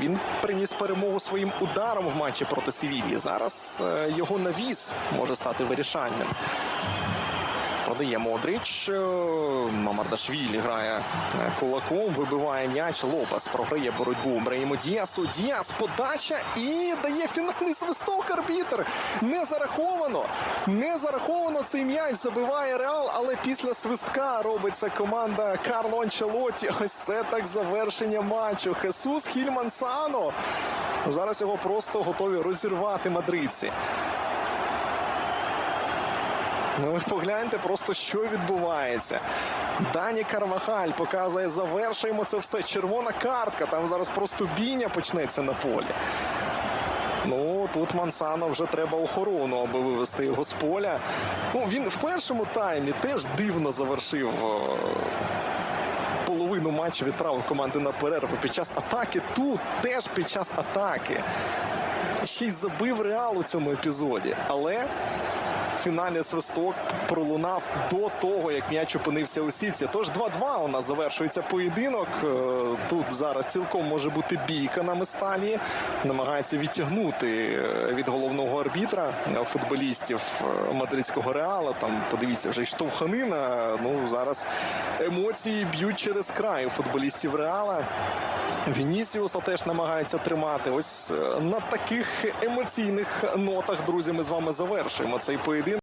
Він приніс перемогу своїм ударом в матчі проти Севілії. Зараз е, його навіс може стати вирішальним. Подає Модрич. Е, Мамардашвілі грає е, кулаком, вибиває м'яч. Лопес програє боротьбу Браїму Діасу. Діас подача і дає фінальний свисток арбітр. Не зараховано. Не зараховано цей м'яч. Забиває Реал, але після свистка робиться команда Карло Анчелотті. Ось це так завершення матчу. Хесус Хільмансано. Зараз його просто готові розірвати мадридці. Ну ви погляньте просто, що відбувається. Дані Карвахаль показує, завершуємо це все. Червона картка. Там зараз просто бійня почнеться на полі. Ну, тут Мансано вже треба охорону, аби вивести його з поля. Ну, він в першому таймі теж дивно завершив. е, Половину матчу відправив команди на перерву під час атаки. Тут теж під час атаки. Ще й забив реал у цьому епізоді. Але фінальний свисток пролунав до того, як м'яч опинився у сітці. Тож 2-2 у нас завершується поєдинок. Е, Тут зараз цілком може бути бійка на Месталі. Намагається відтягнути е, від головного арбітра е, футболістів е, мадридського реала. Там подивіться, вже й штовханина. Ну зараз емоції б'ють через край футболістів реала. Вінісіуса теж намагається тримати. Ось е, на таких емоційних нотах, друзі, ми з вами завершуємо цей поєдинок.